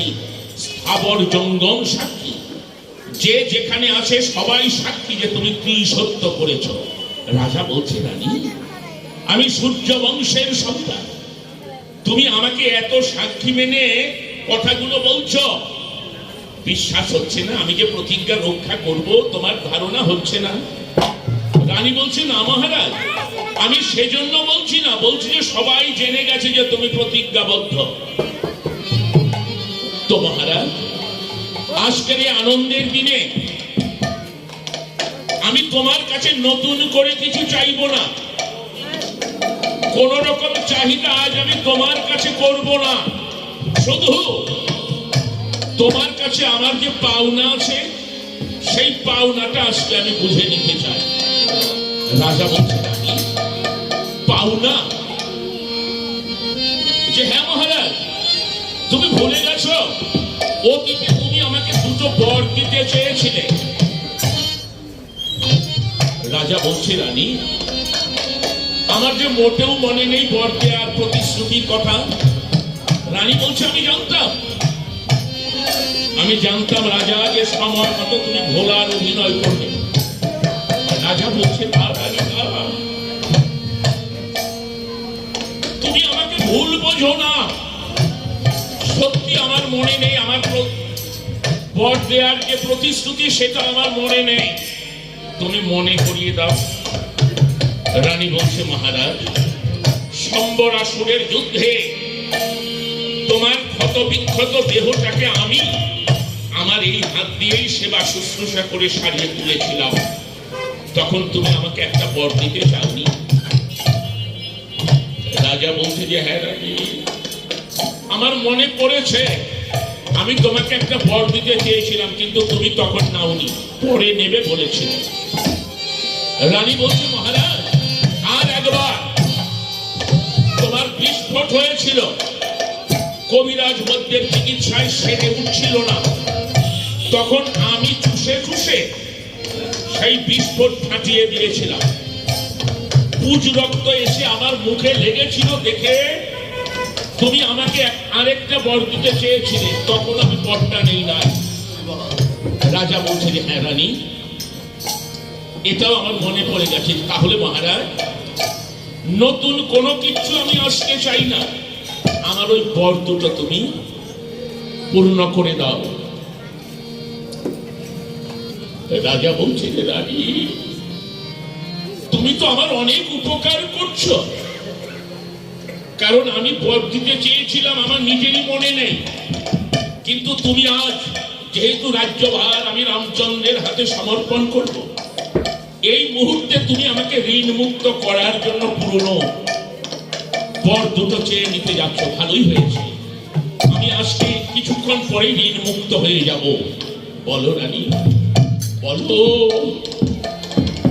সাক্ষী স্থাবর জঙ্গম সাক্ষী। যে যেখানে আছে সবাই সাক্ষী যে তুমি কি সত্য করেছ। রাজা বলছে, রানী, আমি সূর্য বংশের সন্তান। তুমি আমাকে এত সাক্ষী মেনে কথাগুলো বলছো। বিশ্বাস হচ্ছে না, আমি যে প্রতিজ্ঞা রক্ষা করব, তোমার ধারণা হচ্ছে না। রানী বলছে, না মহারাজ, আমি সেজন্য বলছি না। বলছি যে সবাই জেনে গেছে যে তুমি প্রতিজ্ঞাবদ্ধ। তো মহারাজ, আজকের আনন্দের দিনে আমি তোমার কাছে নতুন করে কিছু চাইব না। কোন রকম চাহিদা আজ আমি তোমার কাছে করব না। শুধু তোমার কাছে আমার যে পাওনা আছে, সেই পাওনাটা আজকে আমি বুঝে নিতে চাই। রাজা বলছে পাওনা? যে হ্যাঁ মহারাজ তুমি ভুলে গেছো? অতীতে তুমি আমাকে দুটো বর দিতে চেয়েছিলে? রাজা বলছে রানী আমার যে মোটেও মনে নেই বর দেওয়ার প্রতিশ্রুতির কথা। রানী বলছে আমি জানতাম। আমি জানতাম রাজা যে সময় মতো তুমি ভোলার অভিনয় করবে। রাজা বলছে "না, রানী, তুমি আমাকে ভুল বোঝো না। সত্যি আমার মনে নেই, আমার বর দেওয়ার যে প্রতিশ্রুতি, সেটা আমার মনে নেই। তুমি মনে করিয়ে দাও, রানী বলছে মহারাজ, সম্বর আসুরের যুদ্ধে তোমার ক্ষত বিক্ষত দেহটাকে আমি আমার এই হাত দিয়েই সেবা শুশ্রূষা করে সারিয়ে তুলেছিলাম। তখন তুমি আমাকে একটা বর দিতে চাওনি। রাজা বলছে যে হ্যাঁ রানী আমার মনে পড়েছে, আমি তোমাকে একটা বর দিতে চেয়েছিলাম, কিন্তু তুমি তখন নাওনি, পরে নেবে বলেছিলে রানী বলছে, মহারাজ, আর একবার তোমার বিস্ফোট হয়েছিল। কবিরাজ মধ্যের চিকিৎসায় সেরে উঠছিল না। তখন আমি চুষে চুষে সেই বিস্ফোট ফাটিয়ে দিয়েছিলাম। পুজ রক্ত এসে আমার মুখে লেগেছিল দেখে তুমি আমাকে আরেকটা বর দিতে চেয়েছিলে, তখন আমি বরটা নেই নাই রাজা বলছে যে হ্যাঁ রানী, এটাও আমার মনে পড়ে গেছে। তাহলে মহারাজ, নতুন কোনো কিছু আমি আসতে চাই না। আমার ওই বর দুটো তুমি পূর্ণ করে দাও। রাজা বলছে যে, রানী, তুমি তো আমার অনেক উপকার করছ। কারণ আমি বর দিতে চেয়েছিলাম, আমার নিজেরই মনে নেই। কিন্তু তুমি আজ যেহেতু রাজ্যভার আমি রামচন্দ্রের হাতে সমর্পণ করব। এই মুহূর্তে তুমি আমাকে ঋণ মুক্ত করার জন্য পুরনো বর দুটো চেয়ে নিতে যাচ্ছ, ভালোই হয়েছে। আমি আজকে কিছুক্ষণ পরেই ঋণ মুক্ত হয়ে যাব। বলো রানী, বলো।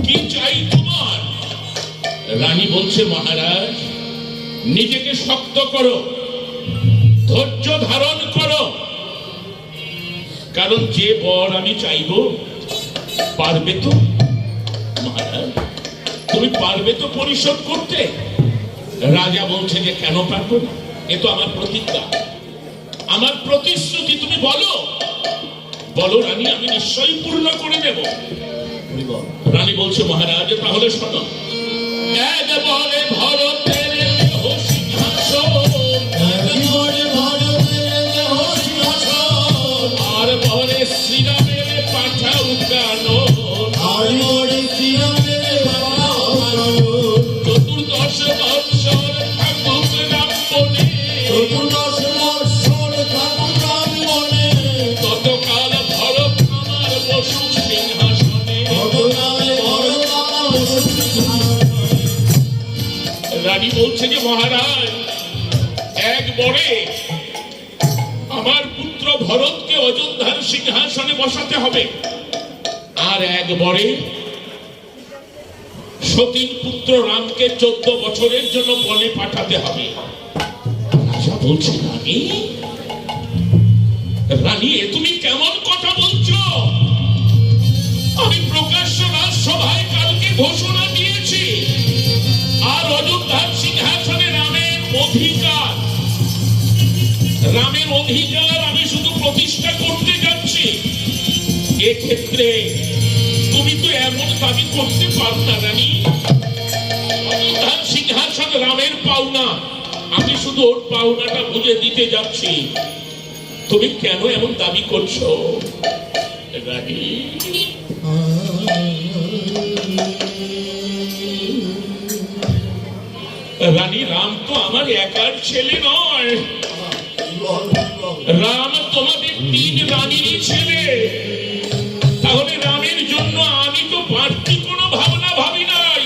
কি চাই তোমার? রানী বলছে, মহারাজ নিজেকে শক্ত করো, ধৈর্য ধারণ করো। কারণ যে বর আমি চাইব, পারবে তো তুমি পারবে তো পরিশোধ করতে? রাজা বলছে যে, কেন পারব না? এ তো আমার প্রতিজ্ঞা। আমার প্রতিশ্রুতি, তুমি বলো। বলো, রানী, আমি নিশ্চয়ই পূর্ণ করে দেব। রানী বলছে, মহারাজ, তাহলে শোনো। দেহ চোদ্দ বছরের জন্য পাঠাতে হবে। রানী তুমি কেমন কথা বলছো? আমি প্রকাশ্য রাজসভায় কালকে ঘোষণা অধিকার। রামের অধিকার আমি শুধু প্রতিষ্ঠা করতে যাচ্ছি। এক্ষেত্রে তুমি তো এমন দাবি করতে পারো না, রানী। সিংহাসন রামের পাওনা। আমি শুধু ওর পাওনাটা বুঝে দিতে যাচ্ছি। তুমি কেন এমন দাবি করছ, রানী? রানী একার ছেলে নয়। রাম তোমাদের তিন রানীরই ছেলে। তাহলে রামের জন্য আমি তো বাড়তি কোনো ভাবনা ভাবি নাই।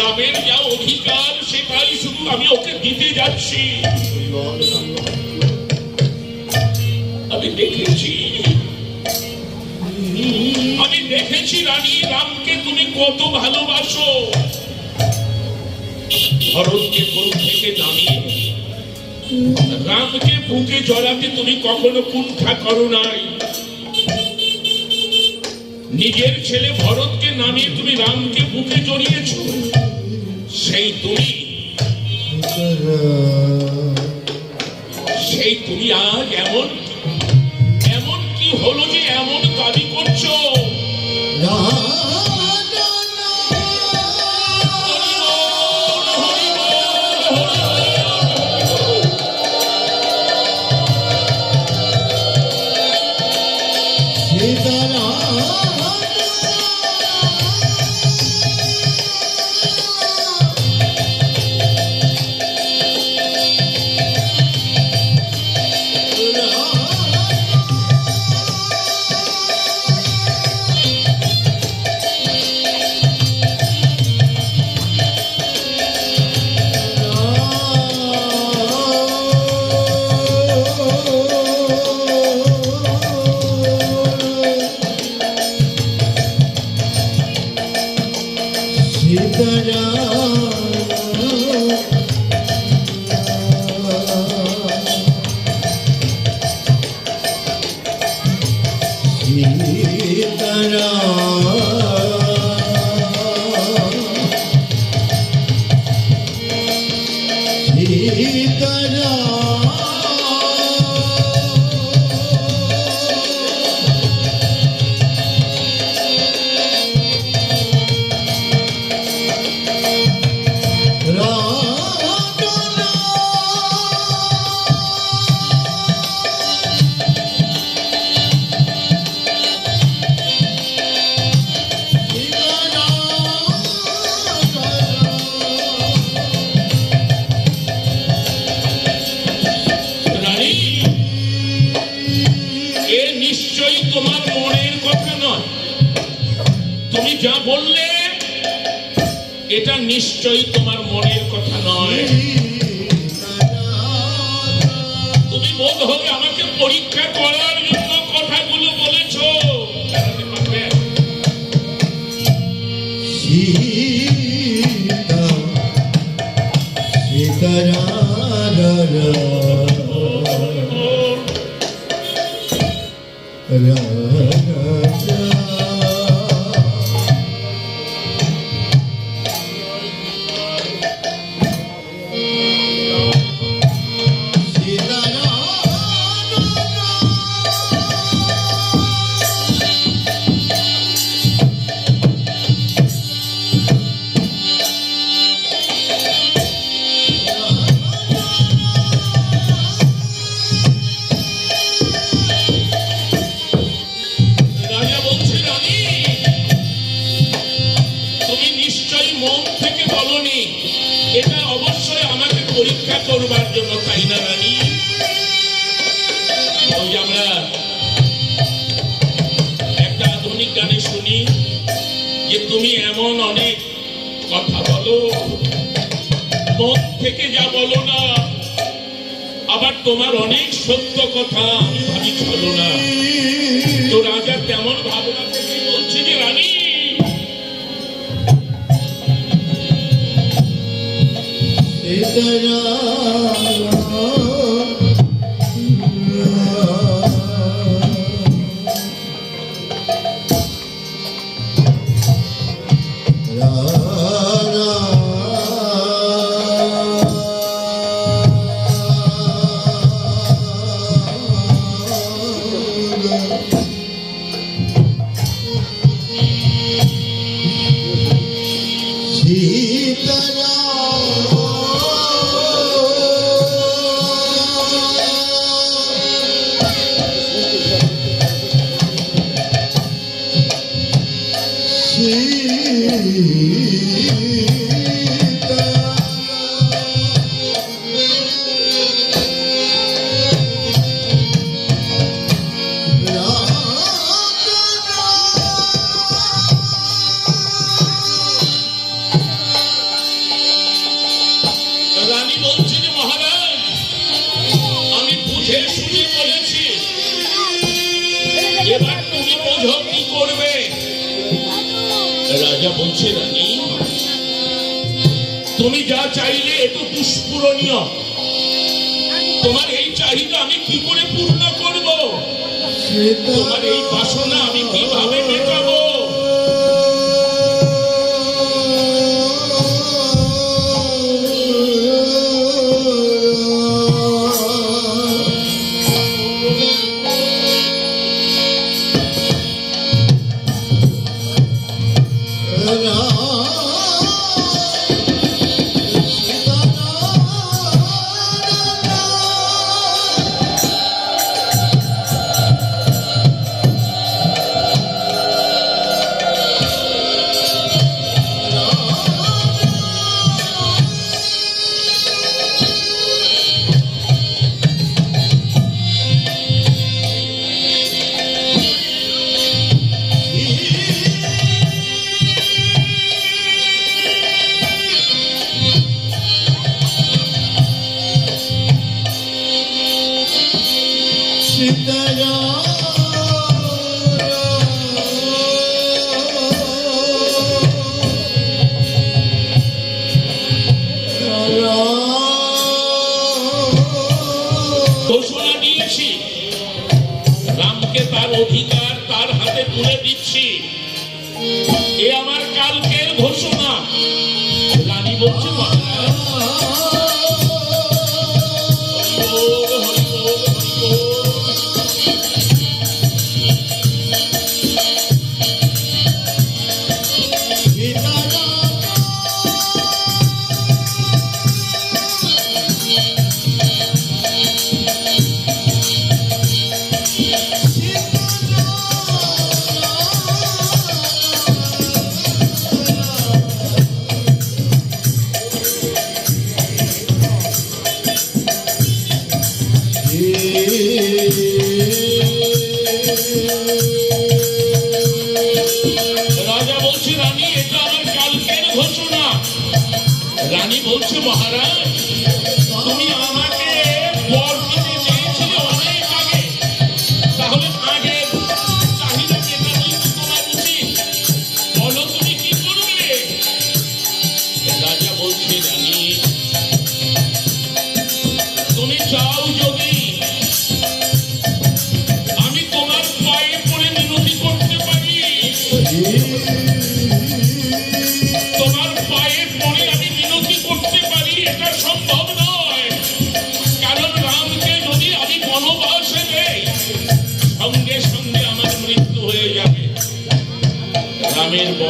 রামের যা অধিকার, সেটাই শুধু আমি ওকে দিতে যাচ্ছি। আমি দেখেছি। আমি দেখেছি রানী, রামকে তুমি কত ভালোবাসো। রামকে বুকে জড়াতে তুমি কখনো কুণ্ঠা করো নাই। নিজের ছেলে ভরতকে নামিয়ে তুমি রামকে বুকে জড়িয়েছ? সেই তুমি। সেই তুমি আজ এমন এমন কি হলো যে এমন দাবি করছ? রানী নিশ্চয়ই তোমার মনের কথা নয় তুমি বোধ হবে আমাকে পরীক্ষা করার জন্য কথাগুলো বলেছ? সীতা রাজা করবার জন্য তাই না আমরা একটা আধুনিক গানে শুনি যে তুমি এমন অনেক কথা বলো, মন থেকে যা বলো না, আবার তোমার অনেক সত্য কথা আমি ভাবি না। তো রাজা তুমি যা চাইলে এতো দুষ্পূরণীয়। তোমার এই চাহিদা আমি কি করে পূর্ণ করব? তোমার এই বাসনা আমি কীভাবে মেটাবো?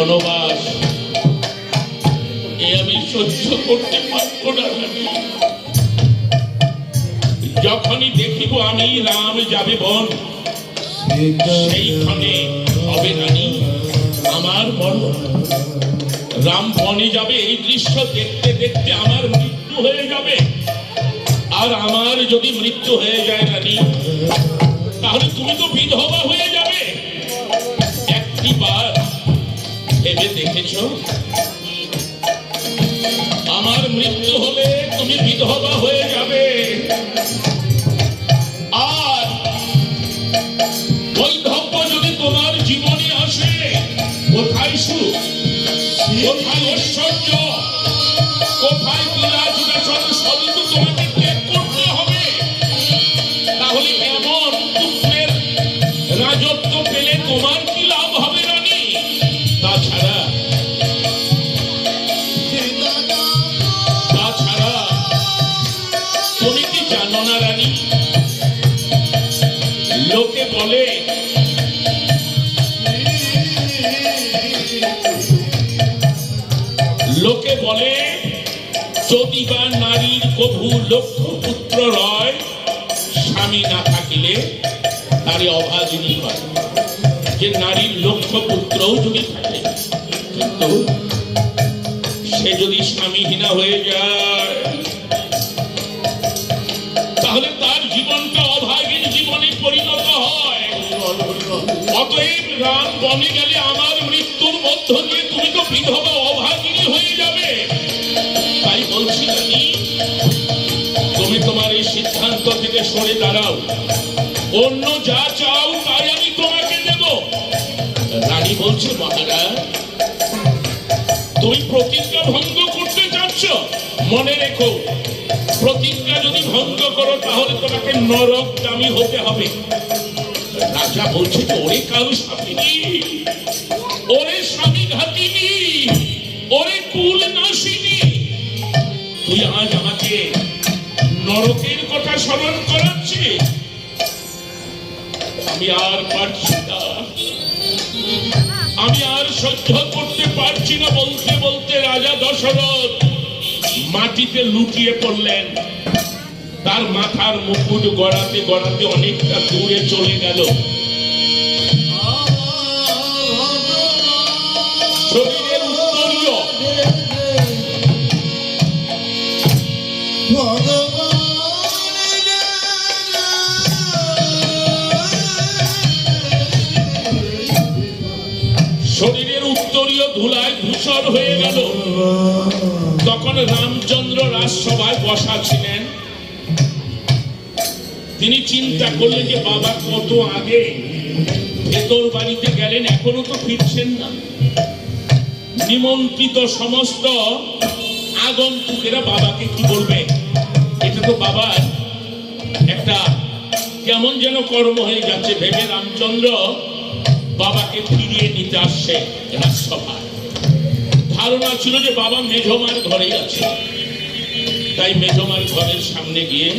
বনবাস আমি সহ্য করতে পারব না যখনই দেখিব আমি রাম যাবে বন, সেইখানে হবে রানী আমার মরণ রাম বনে যাবে, এই দৃশ্য দেখতে দেখতে আমার মৃত্যু হয়ে যাবে। আর আমার যদি মৃত্যু হয়ে যায় রানী, তাহলে তুমি তো বিধবা। দেখেছ কভু লক্ষ্য পুত্র রয়, স্বামী না থাকিলে তারে অভাজিনী হয়। যে নারীর লক্ষ্য পুত্রও যদি থাকে, কিন্তু সে যদি স্বামীহীনা হয়ে যায়, তাহলে তার জীবনটা অভাগীর জীবনে পরিণত হয়। অতএব রাম বনে গেলে আমার মৃত্যুর মধ্য দিয়ে তুমি তো বিধবা সরে দাঁড়াও। অন্য যা চাও তাই আমি তোমাকে দেব। রানী বলছে, মহারাজ, তুমি প্রতিজ্ঞা ভঙ্গ করতে চাচ্ছ? মনে রেখো, প্রতিজ্ঞা যদি ভঙ্গ করো, তাহলে তোমাকে নরক দামি হতে হবে। রাজা বলছে যে ওরে কারও স্বামী ওরে স্বামী ঘাতিনি ওরে কুল নাসিনী তুই আজ আমাকে নরকের কথা স্মরণ আমি আর পারছি না। আমি আর সহ্য করতে পারছি না বলতে বলতে রাজা দশরথ মাটিতে লুটিয়ে পড়লেন। তার মাথার মুকুট গড়াতে গড়াতে অনেকটা দূরে চলে গেল। হয়ে গেল। তখন রামচন্দ্র রাজসভায় বসা ছিলেন। তিনি চিন্তা করলেন যে, বাবা, কত আগে ভেতর বাড়িতে গেলেন, এখনও তো ফিরছেন না। নিমন্ত্রিত সমস্ত আগন্তুকেরা বাবাকে কি বলবে? এটা তো বাবার একটা কেমন যেন কর্ম হয়ে যাচ্ছে। ভেবে রামচন্দ্র বাবাকে ফিরিয়ে নিতে আসছে রাজসভায়। ধারণা ছিল যে বাবা মেঘমার ঘরেই আছে। তাই মেঘমার ঘরের সামনে গিয়ে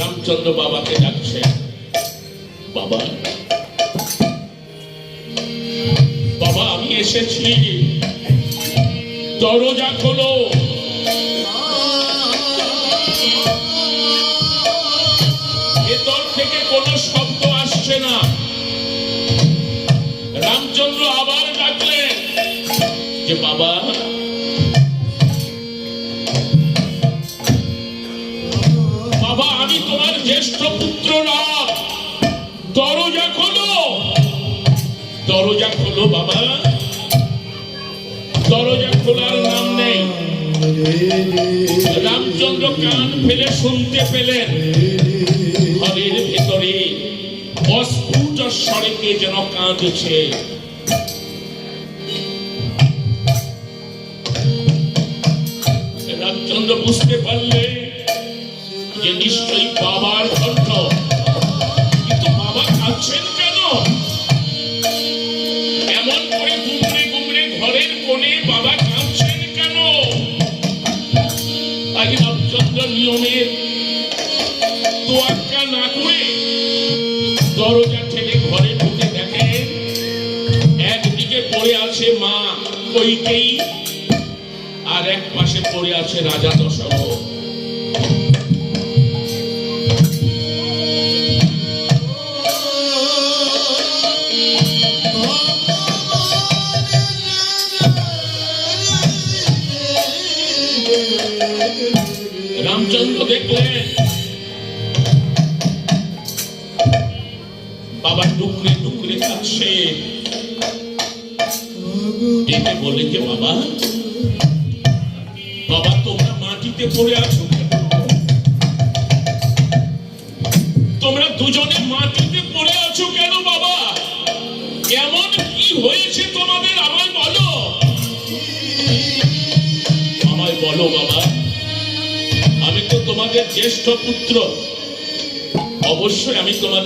রামচন্দ্র বাবাকে ডাকছে, বাবা বাবা, আমি এসেছি। দরজা খোলো। দরজা খোলো, বাবা। দরজা খোলার নাম নেই। রামচন্দ্র কান ফেলে শুনতে পেলেন। ঘরের ভেতরে অস্ফুট স্বরে কে যেন কাঁদছে। রামচন্দ্র বুঝতে পারলে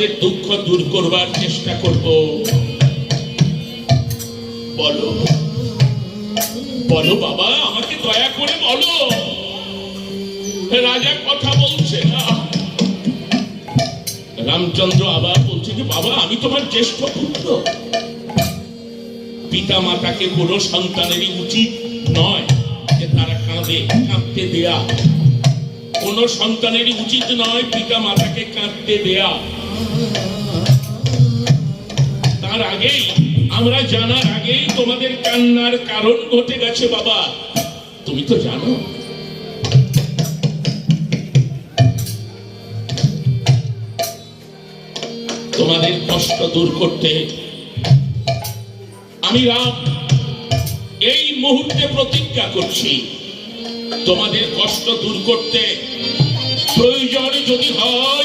তোমাদের দুঃখ দূর করবার চেষ্টা করব। বলো। বলো বাবা, আমাকে দয়া করে বলো। রাজা কথা বলছে না। রামচন্দ্র আবার বলছে যে, বাবা, আমি তোমার জ্যেষ্ঠ পুত্র। পিতা মাতাকে কোনো সন্তানেরই উচিত নয় যে তারা কাঁদে, কাঁদতে দেয়া। কোনো সন্তানেরই উচিত নয় পিতা মাতাকে কাঁদতে দেয়া। তার আগেই, আমরা জানার আগেই তোমাদের কান্নার কারণ ঘটে গেছে, বাবা। তুমি তো জানো। তোমাদের কষ্ট দূর করতে আমি রাম, এই মুহূর্তে প্রতিজ্ঞা করছি। তোমাদের কষ্ট দূর করতে প্রয়োজন যদি হয়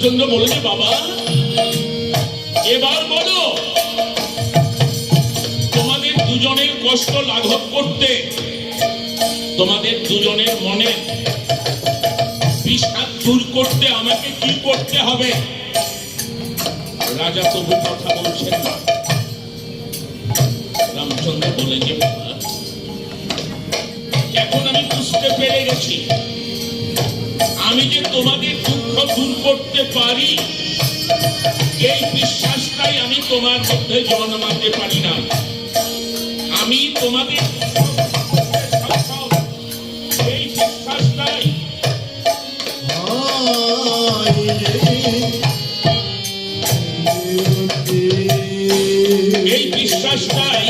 রামচন্দ্র বলেছে বাবা, এবার বলো, তোমাদের দুজনের কষ্ট লাঘব করতে, তোমাদের দুজনের মনে বিষাদ দূর করতে আমাকে কি করতে হবে? রাজা তবু কথা বলছেন না। রামচন্দ্র বলে যে এখন আমি বুঝতে পেরে গেছি। আমি যে তোমাদের দুঃখ দূর করতে পারি, এই বিশ্বাসটাই আমি তোমার মধ্যে জন্মাতে পারি না। আমি তোমাদের এই বিশ্বাসটাই। এই বিশ্বাসটাই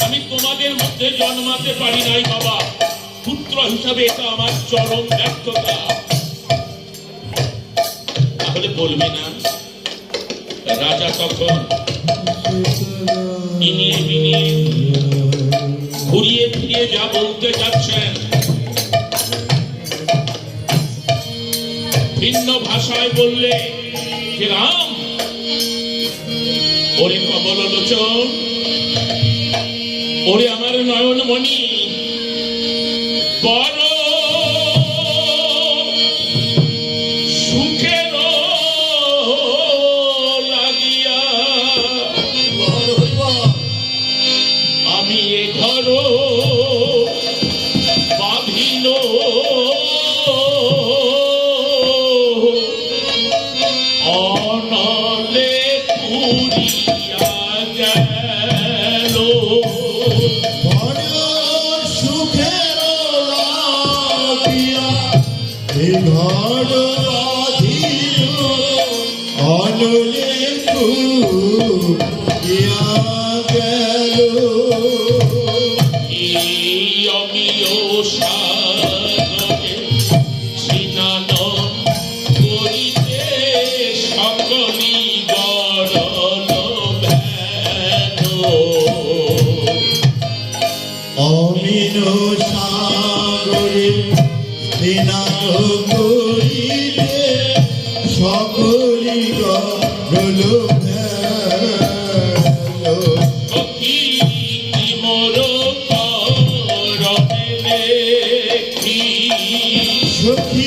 আমি তোমাদের মধ্যে জন্মাতে পারি নাই, বাবা। পুত্র হিসাবে এটা আমার চরম ব্যর্থতা। তাহলে বলবে না। রাজা তখন ঘুরিয়ে ফিরিয়ে যা বলতে যাচ্ছেন, ভিন্ন ভাষায় বললে যে রাম, ওরে কমল লোচন, ওরে আমার নয়নমণি, বড় লক্ষ্মী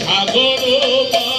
সাগর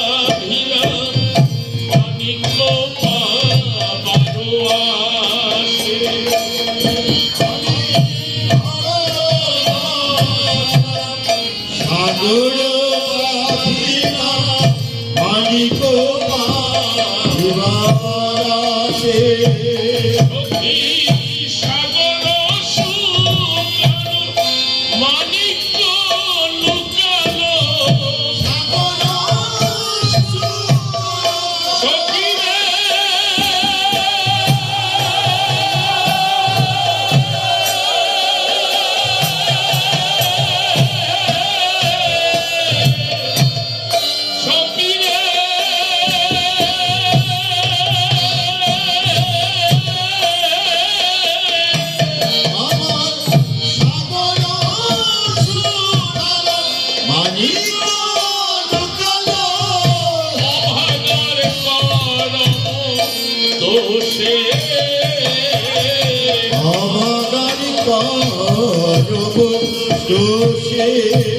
खुशी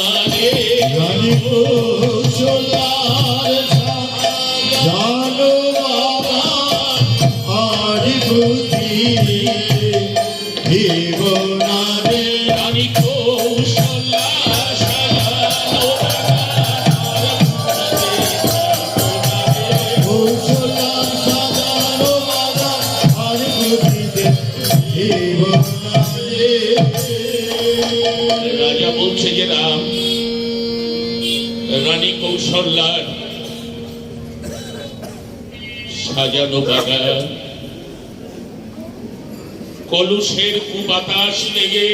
বোনারে কলুষের কুবাতাস লেগে